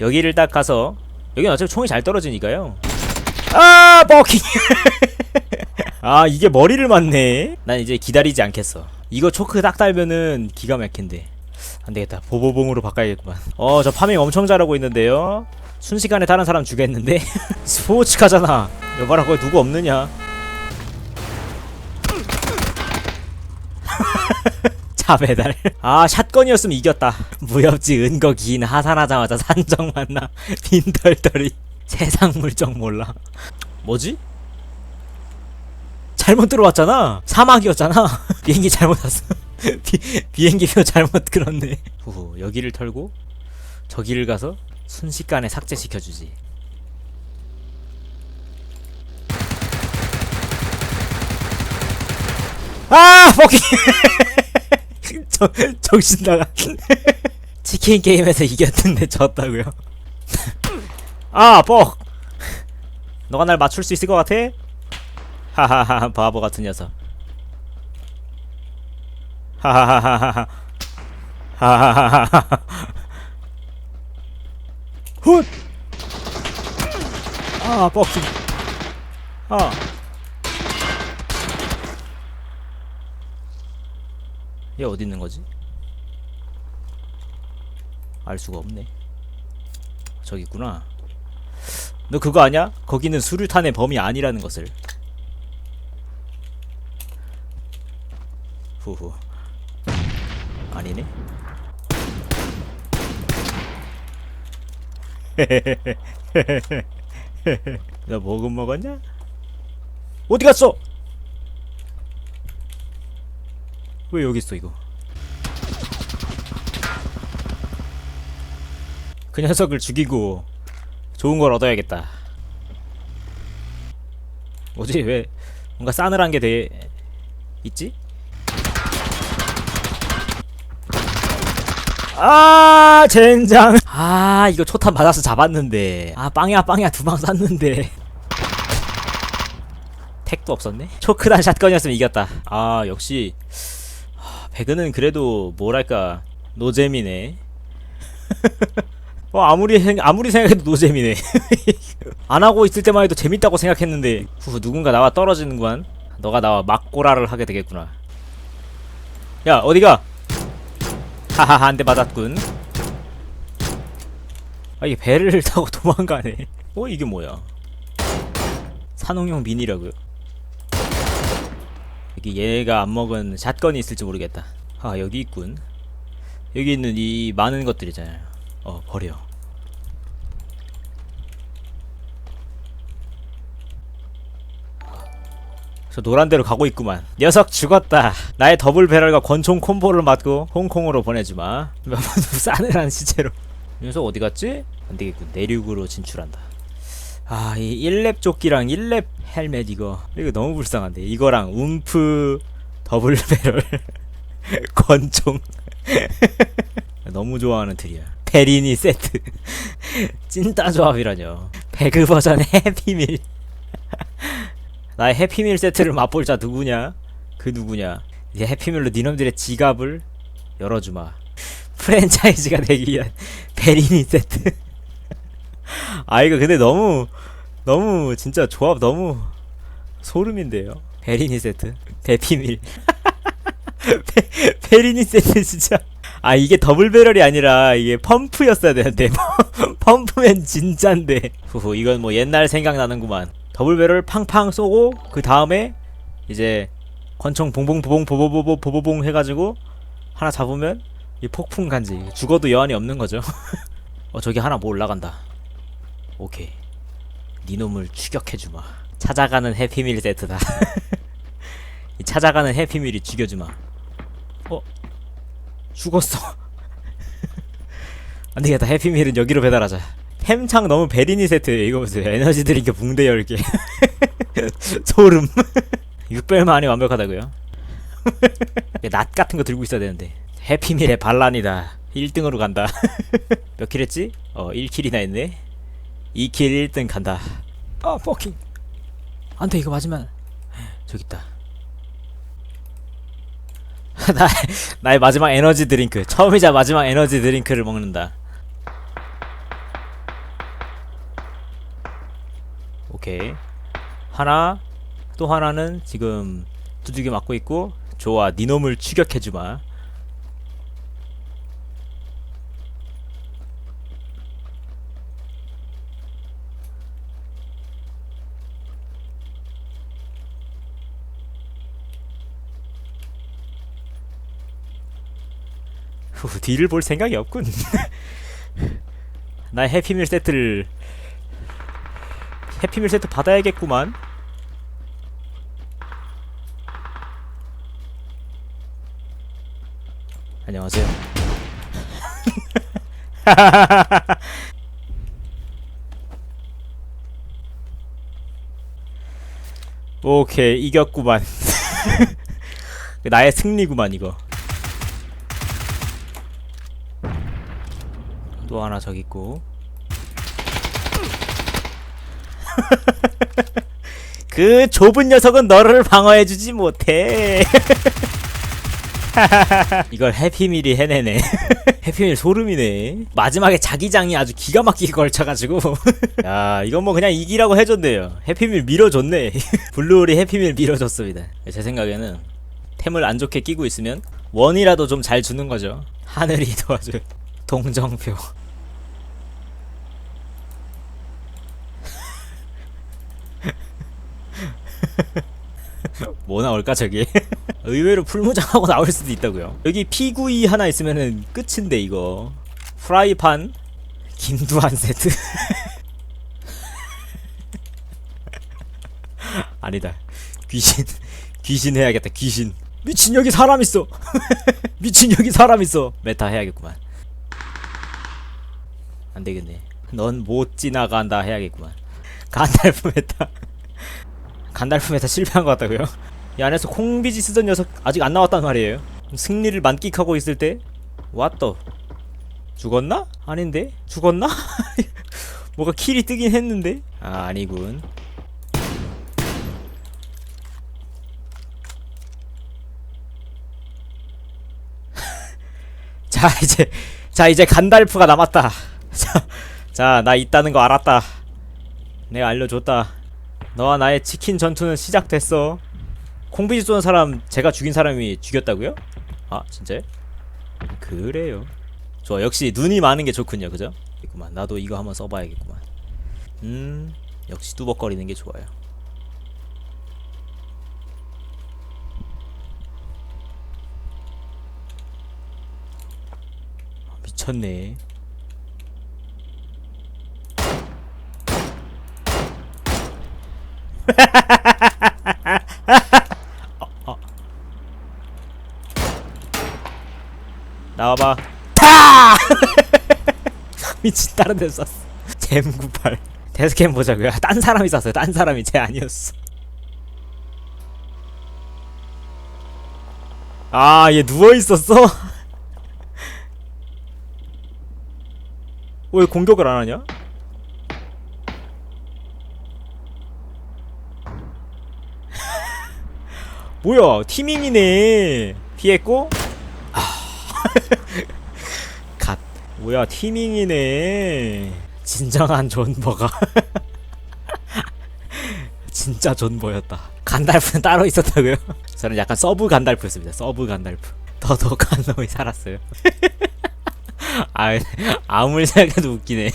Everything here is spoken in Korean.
여기를 딱 가서 여기는 어차피 총이 잘 떨어지니까요. 아 버킹! 아 이게 머리를 맞네. 난 이제 기다리지 않겠어. 이거 초크 딱 달면은 기가 막힌데. 안되겠다. 보보봉으로 바꿔야겠구만. 어 저 파밍 엄청 잘하고 있는데요. 순식간에 다른 사람 죽였는데? 스포츠카잖아. 여봐라 거기 누구 없느냐 차 배달. 아 샷건이었으면 이겼다. 무협지 은거 긴 하산하자마자 산정 만나 빈털털이 세상 물정 몰라. 뭐지? 잘못 들어왔잖아. 사막이었잖아. 비행기 잘못 왔어. 비, 비행기표 잘못 끌었네. 후 여기를 털고 저기를 가서 순식간에 삭제시켜주지. 아! 포킹! 정, 정신 나가. 치킨 게임에서 이겼는데 졌다고요. 아, 뻑. 너가 날 맞출 수 있을 것 같아? 하하하, 바보 같은 녀석. 하하하하하. 하하하하하. 훗. 아, 뻑. 아. 얘 어디 있는 거지? 알 수가 없네. 저기 있구나. 너 그거 아냐? 거기는 수류탄의 범위 아니라는 것을. 후후. 아니네. 너 뭐금 먹었냐? 어디 갔어? 왜 여기 있어 이거? 그 녀석을 죽이고 좋은 걸 얻어야겠다. 뭐지 왜 뭔가 싸늘한 게 돼 있지? 아 젠장 아 이거 초탄 맞아서 잡았는데 아 빵야 빵야 두 방 쐈는데 택도 없었네 초크단 샷건이었으면 이겼다 아 역시 배그는 그래도 뭐랄까 노잼이네. 어 아무리 생 아무리 생각해도 노잼이네. 안 하고 있을 때만 해도 재밌다고 생각했는데 후 누군가 나와 떨어지는구만. 너가 나와 막고라를 하게 되겠구나. 야 어디가? 하하하 한 대 맞았군. 아 이게 배를 타고 도망가네. 어 이게 뭐야? 산홍용 미니라고요. 여기 얘가 안 먹은 샷건이 있을지 모르겠다. 아 여기 있군. 여기 있는 이 많은 것들이잖아요. 어 버려. 저 노란 데로 가고 있구만. 녀석 죽었다. 나의 더블 배럴과 권총 콤보를 맞고 홍콩으로 보내주마. 몇번 싸늘한 시체로. 녀석 어디 갔지? 안 되겠군. 내륙으로 진출한다. 아, 이 1렙 조끼랑 1렙 헬멧 이거. 이거 너무 불쌍한데. 이거랑 움프 더블 배럴 권총. 너무 좋아하는 틀이야. 페리니 세트. 찐따 조합이라뇨. 배그 버전 해피밀. 나의 해피밀 세트를 맛볼 자 누구냐? 그 누구냐? 이제 해피밀로 니놈들의 지갑을 열어주마. 프랜차이즈가 되기 위한 베리니 세트. 아 이거 근데 너무 너무 진짜 조합 너무 소름인데요. 베리니 세트, 대피밀. 베, 베리니 세트 진짜. 아 이게 더블 배럴이 아니라 이게 펌프였어야 되는데 펌프면 진짠데. 후후 이건 뭐 옛날 생각나는구만. 더블 배럴 팡팡 쏘고 그 다음에 이제 권총 봉봉 보봉 보보보보 보보봉 해가지고 하나 잡으면 이 폭풍 간지 죽어도 여한이 없는 거죠. 어 저기 하나 뭐 올라간다. 오케이. 니놈을 추격해주마. 찾아가는 해피밀 세트다. 이 찾아가는 해피밀이 죽여주마. 어? 죽었어. 안 되겠다. 해피밀은 여기로 배달하자. 햄창 너무 베리니 세트. 이거 보세요. 에너지 드링크 붕대 10개. 소름. 6배만 안에 완벽하다고요? 낫 같은 거 들고 있어야 되는데. 해피밀의 반란이다. 1등으로 간다. 몇 킬 했지? 어, 1킬이나 했네. 이 길 1등 간다. 아, 퍼킹. 안 돼, 이거 맞으면. 저기 있다. 나, 나의 마지막 에너지 드링크. 처음이자 마지막 에너지 드링크를 먹는다. 오케이. 하나, 또 하나는 지금 두들겨 맞고 있고, 좋아, 니놈을 추격해주마. 후, 뒤를 볼 생각이 없군. 나 해피밀 세트를 해피밀 세트 받아야겠구만. 안녕하세요. 오케이 이겼구만. 나의 승리구만 이거 또 하나 저기 있고. 그 좁은 녀석은 너를 방어해주지 못해. 이걸 해피밀이 해내네. 해피밀 소름이네. 마지막에 자기장이 아주 기가 막히게 걸쳐가지고. 야 이건 뭐 그냥 이기라고 해줬네요. 해피밀 밀어줬네. 블루홀이 해피밀 밀어줬습니다. 제 생각에는 템을 안 좋게 끼고 있으면 원이라도 좀 잘 주는 거죠. 하늘이 도와줘 동정표. 뭐 나올까 저기? 의외로 풀무장하고 나올 수도 있다고요. 여기 피구이 하나 있으면은 끝인데 이거. 프라이판 김두한 세트. 아니다. 귀신 귀신 해야겠다 귀신. 미친 여기 사람 있어. 미친 여기 사람 있어. 메타 해야겠구만 안 되겠네 넌 못 지나간다 해야겠구만 간달프 메타 간달프 메타 실패한 것 같다고요? 이 안에서 콩비지 쓰던 녀석 아직 안 나왔단 말이에요. 승리를 만끽하고 있을 때 왔더 죽었나? 아닌데 죽었나? 뭐가 킬이 뜨긴 했는데 아 아니군. 자 이제 자 이제 간달프가 남았다. 자 나 있다는 거 알았다. 내가 알려줬다. 너와 나의 치킨 전투는 시작됐어. 콩비지 쏘는 사람 제가 죽인 사람이 죽였다고요? 아 진짜? 그래요. 좋아 역시 눈이 많은 게 좋군요, 그죠? 있구만. 나도 이거 한번 써봐야겠구만. 음 역시 뚜벅거리는 게 좋아요. 아, 미쳤네. 나와봐. 타! 미친 다른 데서 쐈어. 잼98. 데스캠 보자고요. 딴 사람이 쐈어요. 딴 사람이 쟤 아니었어. 아, 얘 누워 있었어? 왜 공격을 안 하냐? 뭐야, 티밍이네. 피했고? 갓. 뭐야 티밍이네. 진정한 존버가. 진짜 존버였다. 간달프는 따로 있었다고요? 저는 약간 서브 간달프였습니다. 서브 간달프. 더 독한 놈이 살았어요. 아, 아무리 생각해도 웃기네.